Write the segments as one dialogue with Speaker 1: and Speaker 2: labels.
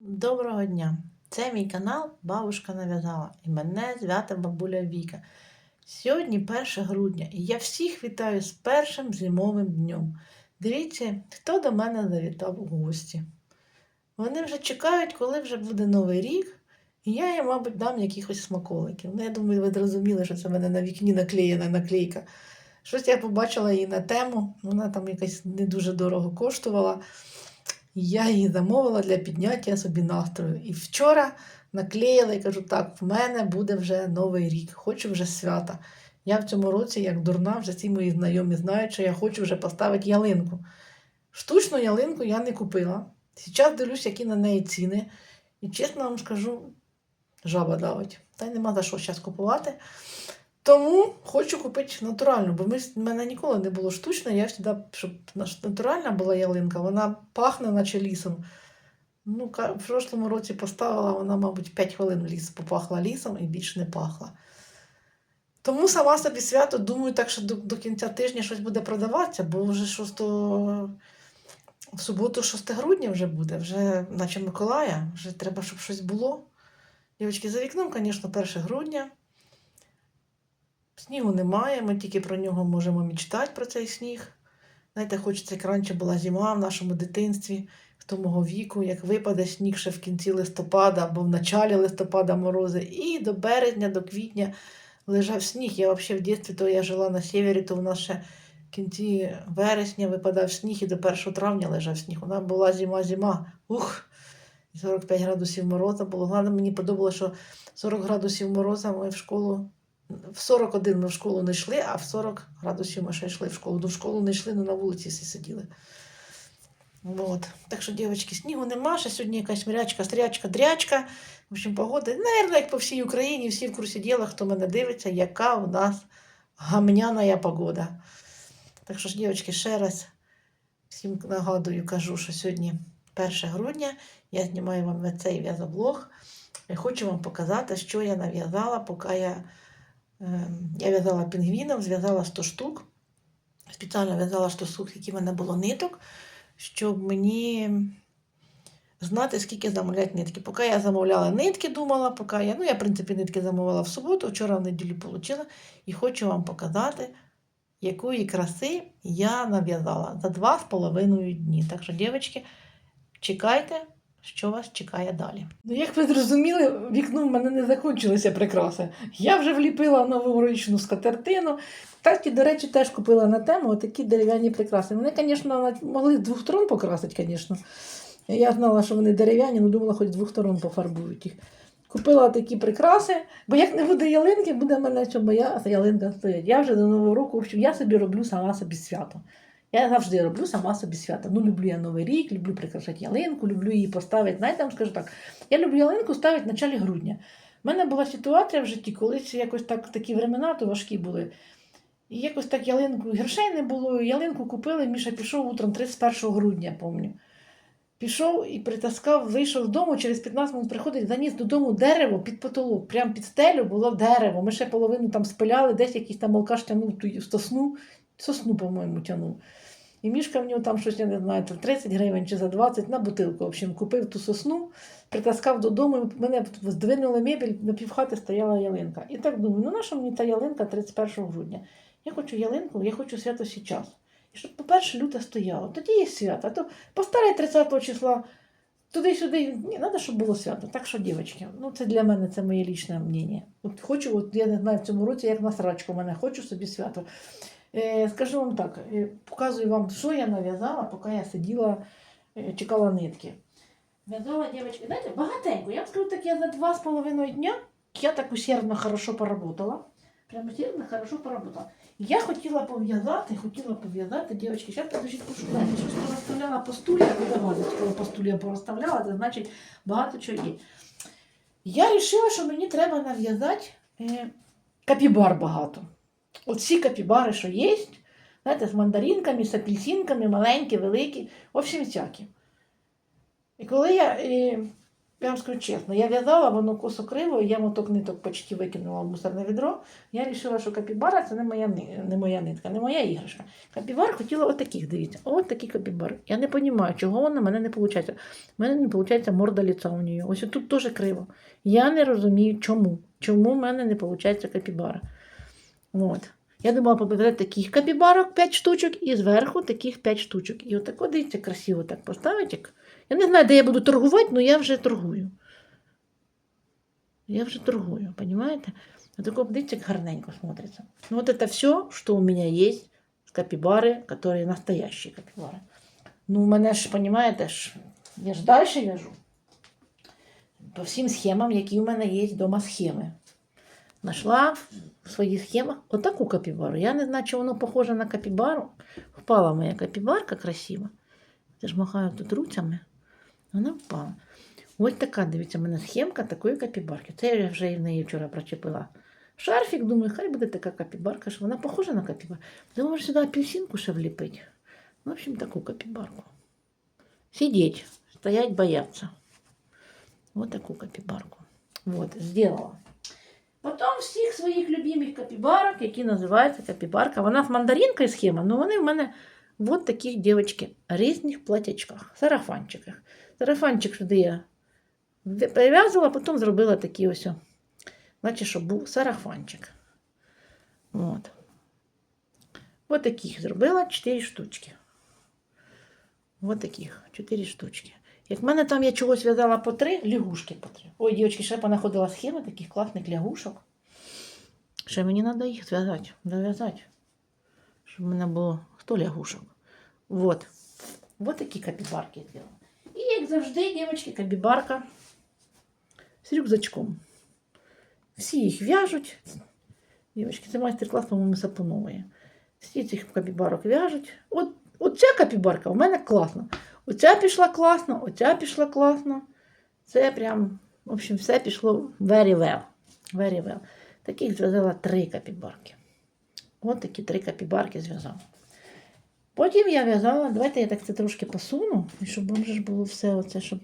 Speaker 1: Доброго дня! Це мій канал Бабушка нав'язала і мене звати бабуля Віка. Сьогодні 1 грудня і я всіх вітаю з першим зимовим днем. Дивіться, хто до мене завітав у гості. Вони вже чекають, коли вже буде Новий рік, і я їм, мабуть, дам якихось смаколиків. Ну, я думаю, ви зрозуміли, що це в мене на вікні наклеєна наклейка. Щось я побачила її на тему, вона там якась не дуже дорого коштувала. Я її замовила для підняття собі настрою. І вчора наклеїла і кажу, так, в мене буде вже новий рік, хочу вже свята. Я в цьому році, як дурна, вже всі мої знайомі знають, що я хочу вже поставити ялинку. Штучну ялинку я не купила. Зараз дивлюсь, які на неї ціни. І чесно вам скажу, жаба давить. Та й нема за що зараз купувати. Тому хочу купити натуральну, бо в мене ніколи не було штучної, я завжди, щоб натуральна була ялинка, вона пахне, наче лісом. Ну, в прошлому році поставила, вона, мабуть, 5 хвилин в ліс попахла лісом і більше не пахла. Тому сама собі свято, думаю, так що до, до кінця тижня щось буде продаватися, бо вже 6, в суботу, 6 грудня вже буде, вже наче Миколая, вже треба, щоб щось було. Дівчатки, за вікном, звісно, 1 грудня. Снігу немає, ми тільки про нього можемо мечтати, про цей сніг. Знаєте, хочеться, як раніше була зима в нашому дитинстві, хто мого віку, як випаде сніг ще в кінці листопада або в началі листопада морози, і до березня, до квітня лежав сніг. Я взагалі в дитинстві, то я жила на севері, то у нас ще в кінці вересня випадав сніг і до 1 травня лежав сніг. Вона була зима-зима. Ух! 45 градусів мороза було. Головне, мені подобалося, що 40 градусів мороза ми в школу в 41 ми в школу не йшли, а в 40 градусів ми ще йшли в школу. До в школу не йшли, ну на вулиці всі сиділи. От. Так що, дівчатки, снігу нема, ще сьогодні якась мрячка, стрячка, дрячка. В общем, погода, наверное, як по всій Україні, всі в курсі діла, хто мене дивиться, яка у нас гамняна погода. Так що ж, дівчатки, ще раз всім нагадую, кажу, що сьогодні 1 грудня, я знімаю вам цей в'язоблог. Я хочу вам показати, що я нав'язала, поки я. Ем, Я в'язала пінгвіном, зв'язала 100 штук. Спеціально в'язала 100 штук, які в мене було ниток, щоб мені знати, скільки замовляти нитки. Поки я замовляла нитки, думала, поки я, ну я, в принципі, нитки замовила в суботу, вчора в неділю отримала. І хочу вам показати, якої краси я нав'язала за 2,5 дні. Так що, дівчатки, чекайте, що вас чекає далі. Ну, як ви зрозуміли, вікно в мене не закінчилися прикраси. Я вже вліпила новорічну скатертину. Так, і, до речі, теж купила на тему такі дерев'яні прикраси. Вони, звісно, могли з двох сторон покрасити, звісно. Я знала, що вони дерев'яні, але думала, хоч з двох сторон пофарбують їх. Купила такі прикраси, бо як не буде ялинки, буде мене що моя ялинка стоїть. Я вже до Нового року, в я собі роблю сама собі свято. Я завжди роблю сама собі свято. Ну, люблю я Новий рік, люблю прикрашати ялинку, люблю її поставити. Знаєте, я вам скажу так, я люблю ялинку ставити в началі грудня. У мене була ситуація в житті, колись якось так такі времена то важкі були. І якось так ялинку грошей не було. Ялинку купили, Міша пішов утром 31 грудня, пам'ятаю. Пішов і притаскав, вийшов з дому, через 15 минут приходить, заніс додому дерево під потолок. Прямо під стелю було дерево. Ми ще половину там спиляли, десь якийсь там алкаш тягнув ту сосну, сосну, по-моєму, тягнув. І мішка в нього там щось, я не знаю, 30 гривень чи за 20 на бутилку. В общем, купив ту сосну, притаскав додому, і мене здвинули мебель, на півхати стояла ялинка. І так думаю, ну наша мені та ялинка 31 грудня? Я хочу ялинку, я хочу свято сейчас. І щоб, по-перше, люте стояло. Тоді є свято. А то постарай 30 числа, туди-сюди. Ні, треба, щоб було свято. Так що, дівчатки, ну це для мене це моє лічне мнення. От хочу, от я не знаю, в цьому році, як на срачку мене, хочу собі свято. Е, скажу вам так, е, показую вам, що я нав'язала, поки я сиділа, е, чекала нитки. В'язала, дівчатки, знаєте, багатенько. Я вам скажу так, я за два з половиною дня я так усердно хорошо поработала. Прямо усердно хорошо поработала. Я хотіла пов'язати, хотіла пов'язати, дівчатки, зараз подождіть пошукати. Щось порозставляла по стульях, коли по стульях порозставляла, це значить багато чого є. Я вирішила, що мені треба нав'язати капібар багато. Оці капібари, що є, знаєте, з мандаринками, з апельсинками, маленькі, великі, в общем, всякі. І коли я е, Я вам скажу чесно, я в'язала, воно косо криво, я моток ниток почти викинула в мусорне відро. Я вирішила, що капібара це не моя, не моя нитка, не моя іграшка. Капібар хотіла отаких, дивіться, от такі капібари. Я не розумію, чого вона мене не виходить. У мене не виходить морда ліця у неї. Ось тут теж криво. Я не розумію, чому. Чому в мене не виходить капібара. От. Я думала побирати таких капібарок 5 штучок і зверху таких 5 штучок. І отако, дивіться, красиво так поставити. як- Я не знаю, де я буду торгувати, але я вже торгую. Я вже торгую, понимаете? Отако, дивіться, як гарненько смотрится. Ну, вот это все, что у меня есть с капибары, которые настоящие капибары. Ну, у мене ж, понимаете, ж, я ж далі вяжу. По всім схемам, які у мене є вдома схеми. Нашла в своїх схемах отаку капібару. Я не знаю, чи воно похоже на капібару. Впала моя капібарка красива. Я ж махаю тут руцями. Вона впала. Ось така, дивіться, в мене схемка такої капібарки. Це я вже в неї вчора прочепила. Шарфік, думаю, хай буде така капібарка, що вона похожа на капібарку. Думаю, сюди апельсинку ще вліпити. В общем, таку капібарку. Сидеть, стоять, бояться. Вот такую капібарку. Вот, сделала. Потім всіх своїх любимих капібарок, які називаються капібарка. Вона з мандаринкою схема, але вони в мене вот таких дівчатки, різних платячках, сарафанчиках. Сарафанчик сюди я перев'язала, потім зробила такі ось. Значить, щоб був сарафанчик. От. Ось таких зробила 4 штучки. Ось таких 4 штучки. Як в мене там я чогось в'язала по три, лягушки по три. Ой, дівчатки, ще понаходила схеми таких класних лягушок. Ще мені треба їх зв'язати, дов'язати. Щоб в мене було 100 лягушок. Вот. Вот такі капібарки зробила. І як завжди, дівчатки, капібарка з рюкзачком. Всі їх в'яжуть. Дівчатки, це майстер-клас, по-моєму, Сапунової. Всі цих капібарок в'яжуть. От, оця капібарка в мене класна. Оця пішла класно, оця пішла класно. Це прям, в общем, все пішло very well. Very well. Таких зв'язала три капібарки. От такі три капібарки зв'язала. Потім я в'язала, давайте я так це трошки посуну, і щоб вам ж було все оце, щоб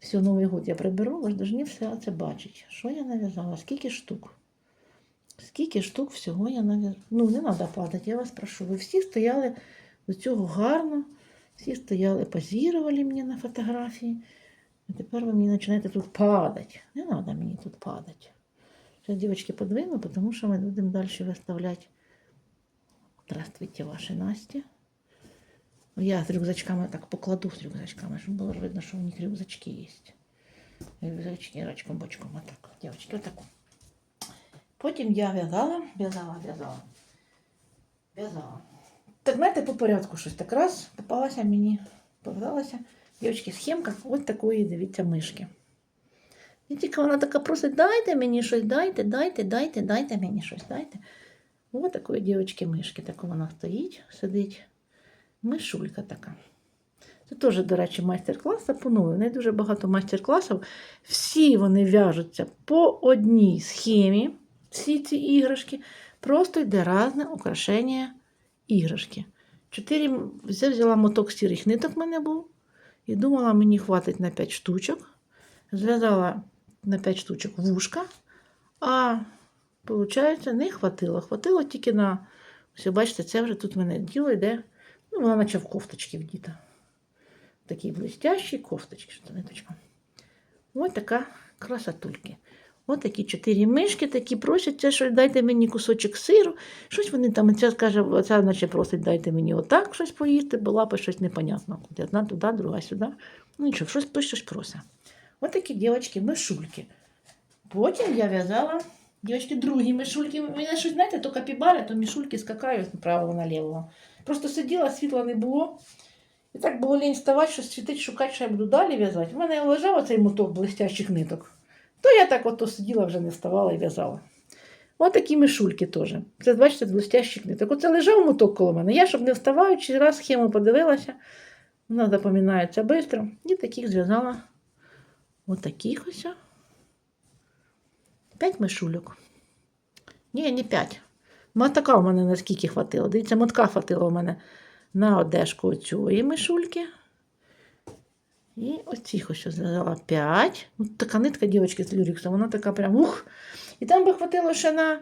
Speaker 1: все Новий год я приберу, ви ж повинні все це бачити. Що я нав'язала? Скільки штук? Скільки штук всього я нав'язала? Ну, не треба падати, я вас прошу. Ви всі стояли до цього гарно, всі стояли, позірували мені на фотографії. А тепер ви мені починаєте тут падати. Не треба мені тут падати. Зараз, дівчатки, подвину, тому що ми будемо далі виставляти. Здравствуйте, ваші Настя. Я з рюкзачками так покладу з рюкзачками, щоб було видно, що у них рюкзачки є. Рюкзачки рачком бочком. Отак, дівчатки, отаку. Потім я в'язала, в'язала, в'язала. В'язала. Знаєте, по порядку щось так раз попалася мені, попалася. Дівчатки, схемка от такої, дивіться, мишки. І тільки вона така просить, дайте мені щось, дайте, дайте, дайте, дайте мені щось, дайте. Ось такої дівчатки мишки. Так вона стоїть, сидить. Мишулька така. Це теж, до речі, майстер-клас запоную. В неї дуже багато майстер-класів. Всі вони в'яжуться по одній схемі, всі ці іграшки. Просто йде різне украшення іграшки. Чотири взя- взяла моток сірих ниток в мене був. І думала, мені хватить на 5 штучок. Зв'язала на 5 штучок вушка, а виходить, не хватило. Хватило тільки на. Ось, бачите, це вже тут в мене діло йде. Ну, вона наче в кофточки вдіта. Такі блестящі кофточки, що ниточка. Ось така красотульки. Ось такі чотири мишки, такі просять, що дайте мені кусочок сиру. Щось вони там, ця скаже, оця наче просить, дайте мені отак щось поїсти, бо лапи щось непонятно. Одна туди, друга сюди. Ну нічого, щось хтось щось просить. Ось такі дівчатки, мишульки. Потім я в'язала дівчатки, другі мишульки. Мене щось, знаєте, то капібари, то мішульки скакають направо наліво. Просто сиділа, світла не було. І так було лінь вставати, щось світить, шукати, що я буду далі в'язати. У мене лежав оцей моток блестящих ниток. То я так ото сиділа, вже не вставала і в'язала. Ось такі мишульки теж. Це, бачите, з блестящих ниток. Оце лежав моток коло мене. Я, щоб не вставаючи, раз схему подивилася, вона запам'ятається швидко. І таких зв'язала. Ось таких ось. П'ять мишульок. Ні, не п'ять. Мотака у мене наскільки хватило. Дивіться, мотка хватило у мене на одежку цієї мишульки. І ось зв'язала 5. Ну, така нитка, дівчатки, з люріксом, вона така прям ух. І там би хватило ще на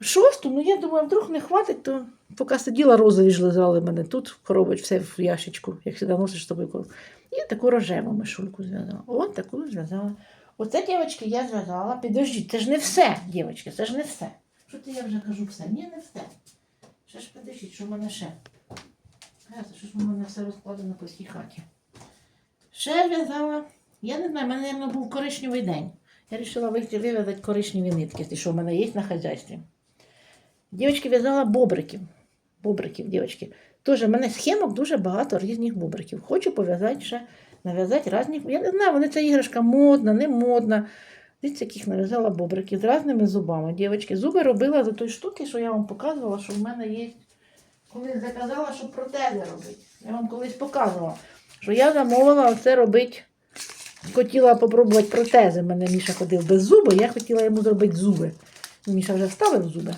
Speaker 1: шосту, ну я думаю, вдруг не хватить, то поки сиділа, розові ж лежали в мене тут, в коробоч, все в ящичку, як завжди носиш з тобою коробку. І таку рожеву мишульку зв'язала. От таку зв'язала. Оце, дівчатки, я зв'язала. Підождіть, це ж не все, дівчатки, це ж не все. Що ти я вже кажу все? Ні, не все. Ще ж підождіть, що в мене ще? Що ж в мене все розкладено по всій хаті. Ще в'язала. Я не знаю, в мене, мабуть, був коричневий день. Я вирішила вийти вив'язати коричневі нитки, що в мене є на хазяйстві. Дівчатки в'язала бобриків. Бобриків, дівчатки. Тоже в мене схемок дуже багато різних бобриків. Хочу пов'язати ще, нав'язати різні. Я не знаю, вони ця іграшка модна, не модна. Дивіться, яких нав'язала бобриків з різними зубами. Дівчатки, зуби робила за той штуки, що я вам показувала, що в мене є. Коли заказала, щоб протези робити. Я вам колись показувала, що я замовила оце робити. Хотіла попробувати протези. У мене Міша ходив без зуба, я хотіла йому зробити зуби. Ну, Міша вже вставив зуби.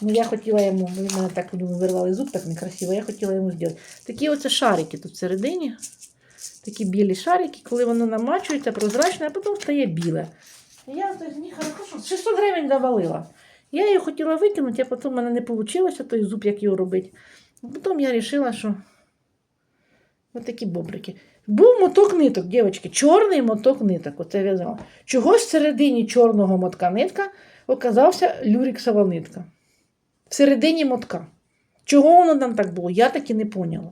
Speaker 1: Ну, я хотіла йому, в мене так ну, вирвали зуб, так некрасиво, я хотіла йому зробити. Такі оце шарики тут всередині. Такі білі шарики, коли воно намачується, прозрачне, а потім стає біле. І я з хорошо, 600 гривень завалила. Я її хотіла викинути, а потім в мене не вийшло той зуб, як його робити. Потім я вирішила, що ось такі бобрики. Був моток ниток, дівчатки, чорний моток ниток. Оце в'язала. Чогось всередині чорного мотка нитка оказався люріксова нитка. Всередині мотка. Чого воно там так було? Я так і не поняла.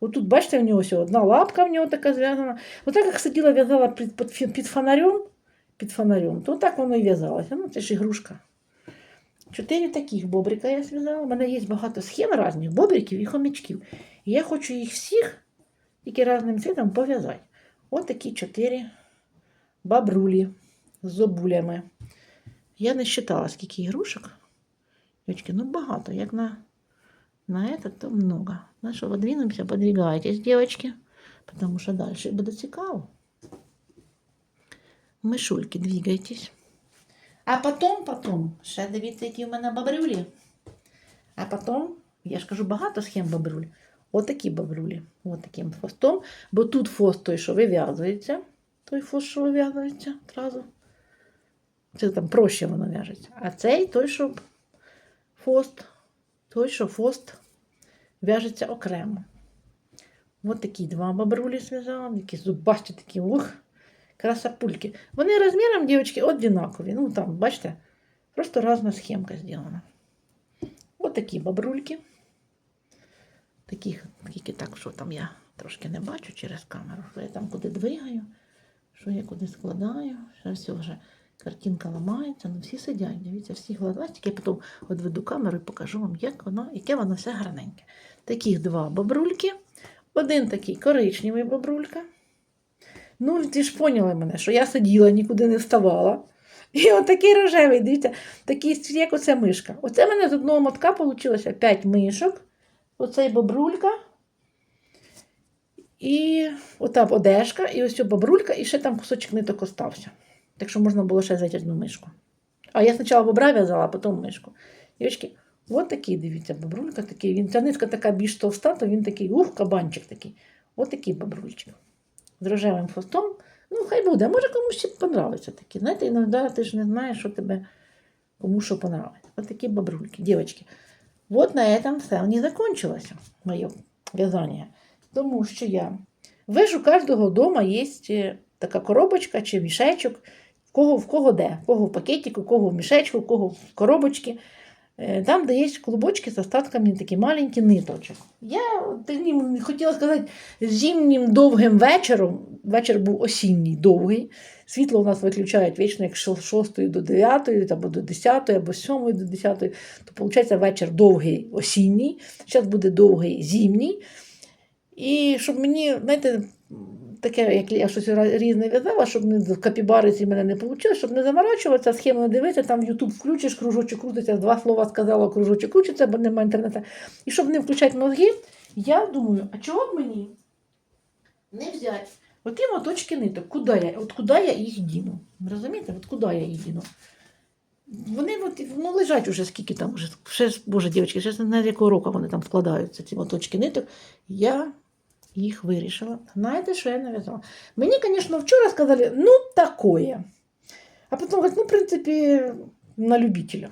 Speaker 1: Отут, бачите, в нього одна лапка в нього така зв'язана. Отак, як сиділа, в'язала під, під, під фонарем, під фонарем, то так воно і в'язалося. Ну, це ж ігрушка. Чотири таких бобрика я зв'язала. У мене є багато схем різних, бобриків і хомячків. І я хочу їх всіх тільки різним цвітом пов'язати. Ось такі чотири бабрулі з зобулями. Я не считала, скільки ігрушок. Дівчатки, ну багато, як на, на это, то много. Ну що, подвинемося, подвигайтесь, девочки, потому що далі буде цікаво. Мишульки, двигайтесь. А потом, потом, ще дивіться, які в мене бабрюлі. А потом, я ж кажу, багато схем бабрюль. Отакі бабрюлі. От таким хвостом. Бо тут фост той, що вив'язується. Той фост, що вив'язується одразу. Це там проще воно в'яжеться. А цей той, що фост, той, що фост в'яжеться окремо. Ось такі два бабрулі зв'язала, які зубасті такі, ух, красапульки. Вони розміром, дівчатки, однакові. Ну там, бачите, просто різна схемка зроблена. Ось такі бабрульки. Таких, тільки так, що там я трошки не бачу через камеру, що я там куди двигаю, що я куди складаю, що все вже картинка ламається, ну всі сидять, дивіться, всі глазастики. Я потім відведу камеру і покажу вам, як воно, яке воно все гарненьке. Таких два бобрульки. Один такий коричневий бобрулька. Ну, ти ж поняли мене, що я сиділа, нікуди не вставала. І отакий рожевий, дивіться, такий, як оця мишка. Оце в мене з одного мотка вийшло 5 мишок. Оцей бобрулька. І ота одежка, і ось ця бобрулька, і ще там кусочок ниток остався. Так що можна було ще взяти одну мишку. А я спочатку бобра в'язала, а потім мишку. Дівчатки, от такий, дивіться, бобрулька такий. Він, ця нитка така більш товста, то він такий, ух, кабанчик такий. От такий бобрульчик. З рожевим хвостом. Ну, хай буде. Може комусь ще понравиться такі. Знаєте, іноді ти ж не знаєш, що тебе кому що понравиться. От такі бобрульки. Дівчатки, вот на этом все не закончилось моє в'язання. Тому що я вижу, кожного дома є е, така коробочка чи мішечок, в кого в кого де, в кого в пакетику, в кого в мішечку, в кого в коробочці. Е, Там, де є клубочки з остатками такі маленькі ниточок. Я хотіла сказати, зимнім довгим вечором, вечір був осінній довгий. Світло у нас виключають вічно, як з 6 до 9, або до 10, або з 7 до 10, то виходить вечір довгий осінній, зараз буде довгий зимній. І щоб мені, знаєте, таке, як я щось різне в'язала, щоб не в капібариці мене не вийшло, щоб не заморачуватися, схему не дивитися, там в Ютуб включиш, кружочок крутиться, два слова сказала, кружочок крутиться, бо немає інтернету. І щоб не включати мозги, я думаю, а чого б мені не взяти оті моточки ниток, куди я, от куди я їх діну? Розумієте, от куди я їх діну? Вони от, ну, лежать уже скільки там, вже, ще, боже, дівчатки, ще з якого року вони там складаються, ці моточки ниток. Я їх вирішила. Знаєте, що я нав'язала? Мені, звісно, вчора сказали, ну, такое. А потім говорять, ну, в принципі, на любителя.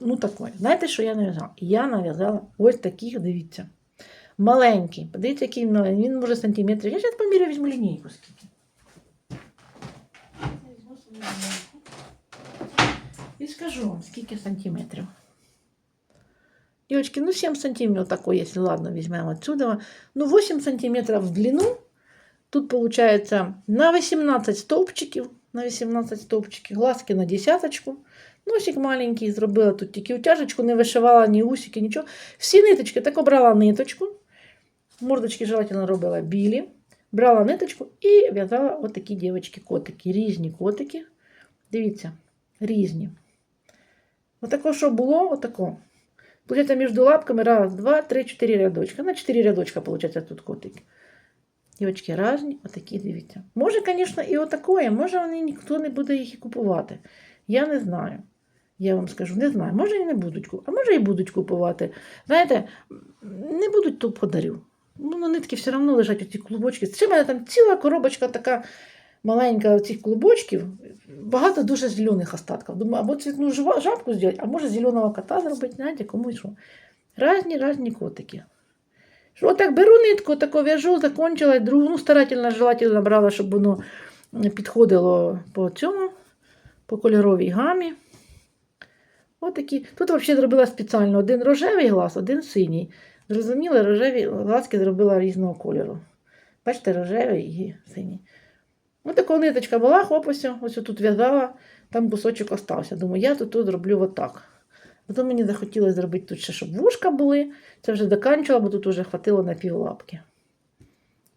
Speaker 1: Ну, такое. Знаєте, що я нав'язала? Я нав'язала ось таких, дивіться. Маленький. Подивіться, який маленький. Він може сантиметрів. Я зараз поміряю, візьму лінійку скільки. І скажу вам, скільки сантиметрів. Девочки, ну 7 сантиметров такой, если ладно, возьмем отсюда. Ну 8 сантиметров в длину. Тут получается на 18 стовпчиків, на 18 стовпчиків, глазки на десяточку. Носик маленький, зробила тут тільки утяжечку, не вишивала ні усики, нічого. Всі ниточки, так обрала ниточку. Мордочки желательно робила білі. Брала ниточку і в'язала отакі дівчатки котики. Різні котики. Дивіться, різні. Отако, що було, отако. Получается, между лапками раз, два, три, чотири рядочка. На чотири рядочка, получается, тут котики. Дівчатки різні, отакі, дивіться. Може, звісно, і отакое, може, вони ніхто не буде їх і купувати. Я не знаю. Я вам скажу, не знаю. Може і не будуть а може і будуть купувати. Знаєте, не будуть, то подарю. Ну, на нитки все одно лежать оці клубочки. Ще в мене там ціла коробочка така маленька цих клубочків. Багато дуже зелених остатків. Думаю, або цвітну жабку зробити, а може зеленого кота зробити, знаєте, кому що. Разні, разні котики. Що Отак беру нитку, таку в'яжу, закончила, другу, ну, старательно, желательно брала, щоб воно підходило по цьому, по кольоровій гамі. Отакі. Тут взагалі зробила спеціально один рожевий глаз, один синій. Зрозуміли, рожеві глазки зробила різного кольору. Бачите, рожевий і синій. Ось така ниточка була, хоп, ось, тут в'язала, там кусочок остався. Думаю, я тут, тут зроблю отак. Потім мені захотілося зробити тут ще, щоб вушка були. Це вже заканчувала, бо тут вже хватило на півлапки.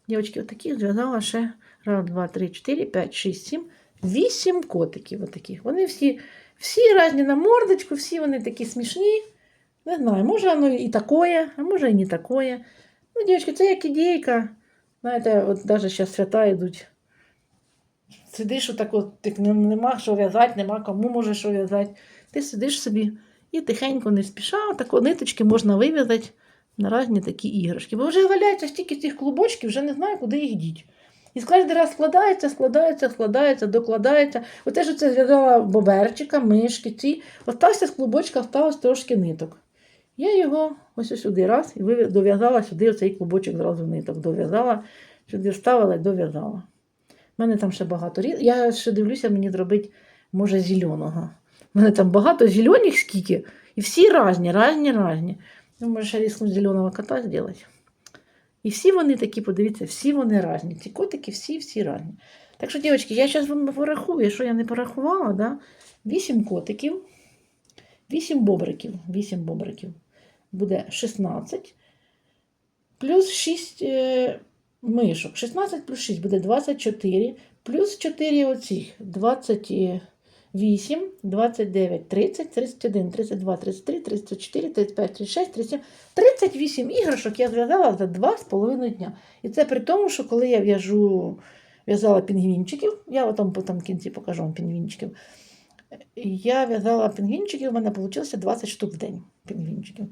Speaker 1: Дівчатки, отаких зв'язала ще раз, два, три, чотири, п'ять, шість, сім, вісім котиків. Отаких. Вони всі, всі різні на мордочку, всі вони такі смішні. Не знаю, може воно і такое, а може і не такое. Ну, дівчатки, це як ідейка. Знаєте, от навіть зараз свята йдуть. Сидиш отак, от, так нема що в'язати, нема кому може що в'язати. Ти сидиш собі і тихенько не спіша, тако ниточки можна вив'язати на різні такі іграшки. Бо вже валяється стільки цих клубочків, вже не знаю, куди їх діть. І кожен раз складається, складається, складається, докладається. Оте ж це зв'язала боберчика, мишки, ці. Остався з клубочка, осталось трошки ниток. Я його ось сюди раз і дов'язала сюди оцей клубочок зразу ниток. Дов'язала, сюди вставила і дов'язала. У мене там ще багато різ. Я ще дивлюся, мені зробити, може, зеленого. У мене там багато зелених скільки, і всі різні, різні, різні. Ну, може, ще різну зеленого кота зробити. І всі вони такі, подивіться, всі вони різні. Ці котики всі, всі різні. Так що, дівчатки, я зараз вам порахую, що я не порахувала, да? 8 котиків, 8 бобриків. 8 бобриків. Буде 16. Плюс 6 е, мишок. 16 плюс 6 буде 24. Плюс 4 оцих 28, 29, 30, 31, 32, 33, 34, 35, 36, 37, 38 іграшок я зв'язала за 2,5 дня. І це при тому, що коли я в'яжу, в'язала пінгвінчиків, я потім, потім в кінці покажу вам пінгвінчиків. Я в'язала пінгвінчиків, у мене вийшло 20 штук в день пінгвінчиків.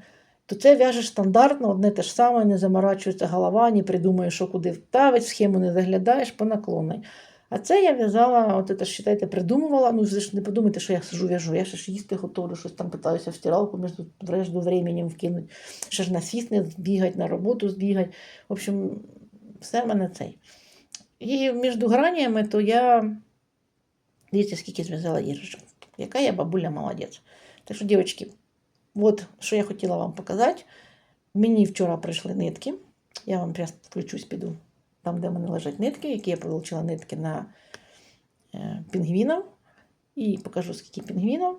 Speaker 1: То це в'яжеш стандартно, одне те ж саме, не заморачується голова, не придумаєш, що куди вставити, схему не заглядаєш по наклонній. А це я в'язала, от це ж считайте, придумувала. Ну, ж не подумайте, що я сижу в'яжу. Я ще ж їсти готовлю, щось там питаюся в стиралку між между временем вкинути. Ще ж на сісни збігати, на роботу збігати. В общем, все в мене цей. І між гранями, то я дивіться, скільки зв'язала іграшок. Яка я бабуля молодець. Так що, дівчатки, от що я хотіла вам показати. Мені вчора прийшли нитки. Я вам зараз включусь, піду там, де в мене лежать нитки, які я отримала нитки на е, пінгвінів. І покажу, скільки пінгвінів.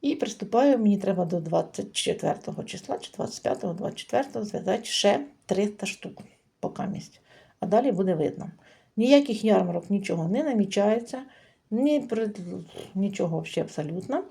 Speaker 1: І приступаю, мені треба до 24 числа, чи 25, 24 зв'язати ще 300 штук поки місць. А далі буде видно. Ніяких ярмарок, нічого не намічається, ні, нічого взагалі абсолютно.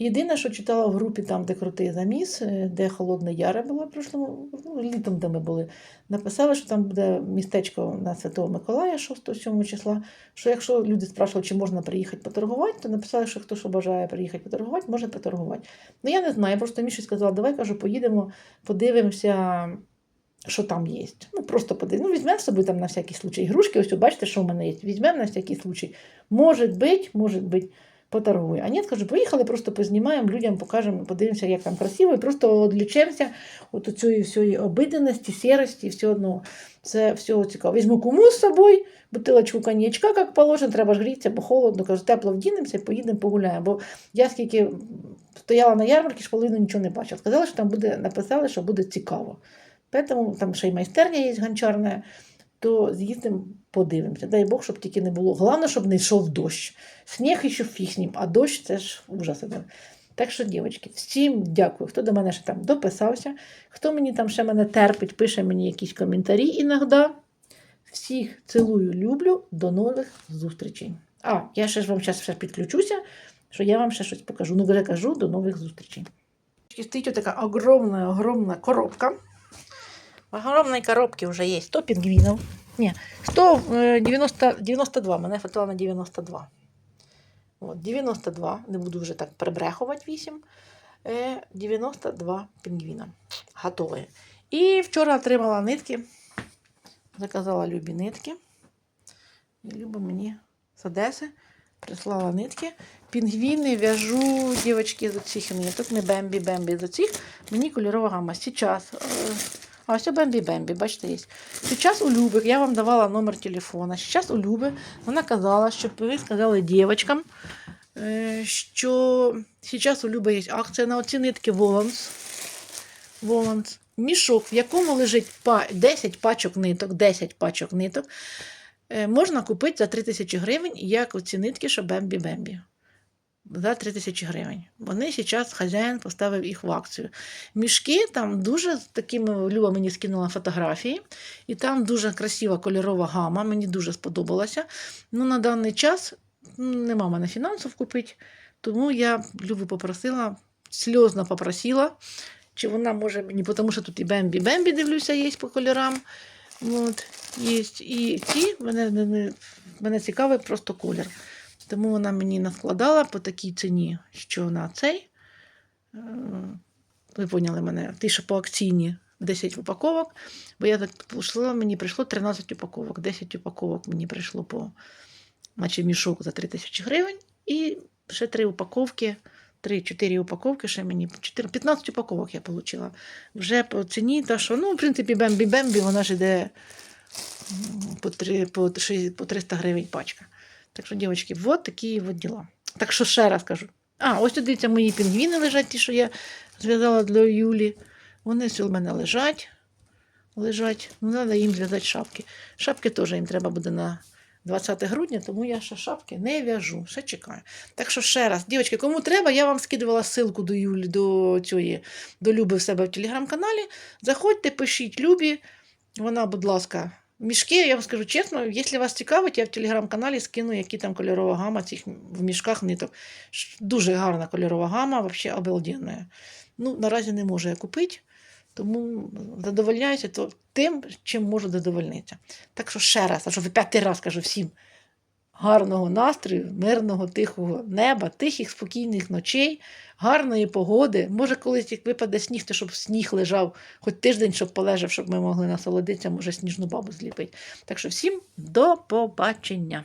Speaker 1: Єдине, що читала в групі, там, де крутий заміс, е, де Холодне Яре було прошлому, ну, літом, де ми були, написали, що там буде містечко на Святого Миколая 6-7 числа. Що якщо люди спрашували, чи можна приїхати поторгувати, то написали, що хто що бажає приїхати поторгувати, може поторгувати. Ну я не знаю, я просто Міші сказала, давай кажу, поїдемо, подивимося, що там є. Ну, просто подивимося. Ну, візьмемо з там на всякий случай ігрушки. Ось бачите, що в мене є. Візьмемо на всякий случай. Може бути, може бути, поторгую. А ні, скажу, поїхали, просто познімаємо, людям покажемо, подивимося, як там красиво, і просто відлічемося от цієї всієї обиденості, сірості, все одно. Це всього цікаво. Візьму кому з собою, бутилочку коньячка, як положено, треба ж грітися, бо холодно. Кажу, тепло вдінемося і поїдемо погуляємо. Бо я скільки стояла на ярмарці, ж половину нічого не бачила. Сказали, що там буде, написали, що буде цікаво. Тому там ще й майстерня є гончарна, то з'їздимо, подивимося. Дай Бог, щоб тільки не було. Головне, щоб не йшов дощ. Сніг і фіг з а дощ це ж ужас один. Так що, дівчатки, всім дякую, хто до мене ще там дописався, хто мені там ще мене терпить, пише мені якісь коментарі іноді. Всіх цілую, люблю. До нових зустрічей. А, я ще ж вам зараз підключуся, що я вам ще щось покажу. Ну, вже кажу, до нових зустрічей. Стоїть така огромна, огромна коробка. В огромной коробке уже есть 100 пингвинов. Не, 100, э, 90, 92, мене хватило на 92. От, 92, не буду вже так прибрехувати 8. Е, 92 пінгвіна. Готові. І вчора отримала нитки. Заказала любі нитки. І Люба мені з Одеси прислала нитки. Пінгвіни в'яжу, дівчатки, з цих ниток, не бембі-бембі, з цих. Мені кольорова гама. Сейчас. А ось Бембі Бембі, бачите, є. Сейчас у Люби, я вам давала номер телефона. Сейчас у Люби вона казала, щоб ви сказали дівчаткам, е, що зараз у Люби є акція на оці нитки Воланс. Воланс. Мішок, в якому лежить 10 пачок ниток, 10 пачок ниток, е, можна купити за 3 тисячі гривень, як оці нитки, що Бембі Бембі. За 3 тисячі гривень. Вони зараз хазяїн поставив їх в акцію. Мішки там дуже такими Люба мені скинула фотографії, і там дуже красива кольорова гама. Мені дуже сподобалася. Ну, на даний час нема мене фінансів купити, тому я Любу попросила, сльозно попросила, чи вона може мені, тому що тут і Бембі Бембі дивлюся, є по кольорам. От, є. І ті мене, мене, мене цікавий просто колір. Тому вона мені наскладала по такій ціні, що на цей. е, Ви поняли мене, ті, що по акційні 10 упаковок, бо я так пішла, мені прийшло 13 упаковок, 10 упаковок мені прийшло по наче мішок за 3 тисячі гривень, і ще 3 упаковки, 3-4 упаковки, ще мені 4, 15 упаковок я отримала. Вже по ціні, та що, ну, в принципі, бембі-бембі, вона ж 3, по, 3, по 300 гривень пачка. Так що, дівчатки, от такі от діла. Так що ще раз кажу. А, ось тут дивіться, мої пінгвіни лежать, ті, що я зв'язала для Юлі. Вони у мене лежать. Лежать. Ну, треба їм зв'язати шапки. Шапки теж їм треба буде на 20 грудня, тому я ще шапки не в'яжу, ще чекаю. Так що ще раз, дівчатки, кому треба, я вам скидувала ссылку до Юлі, до цієї, до Люби в себе в телеграм-каналі. Заходьте, пишіть Любі. Вона, будь ласка, мішки, я вам скажу чесно, якщо вас цікавить, я в телеграм-каналі скину, які там кольорова гама цих в мішках ниток. Дуже гарна кольорова гама, взагалі обалденна. Ну, наразі не можу я купити, тому задовольняюся тим, чим можу задовольнитися. Так що ще раз, а що ви п'ятий раз кажу всім гарного настрою, мирного, тихого неба, тихих, спокійних ночей, гарної погоди. Може, колись як випаде сніг, то щоб сніг лежав, хоч тиждень, щоб полежав, щоб ми могли насолодитися, може, сніжну бабу зліпити. Так що всім до побачення.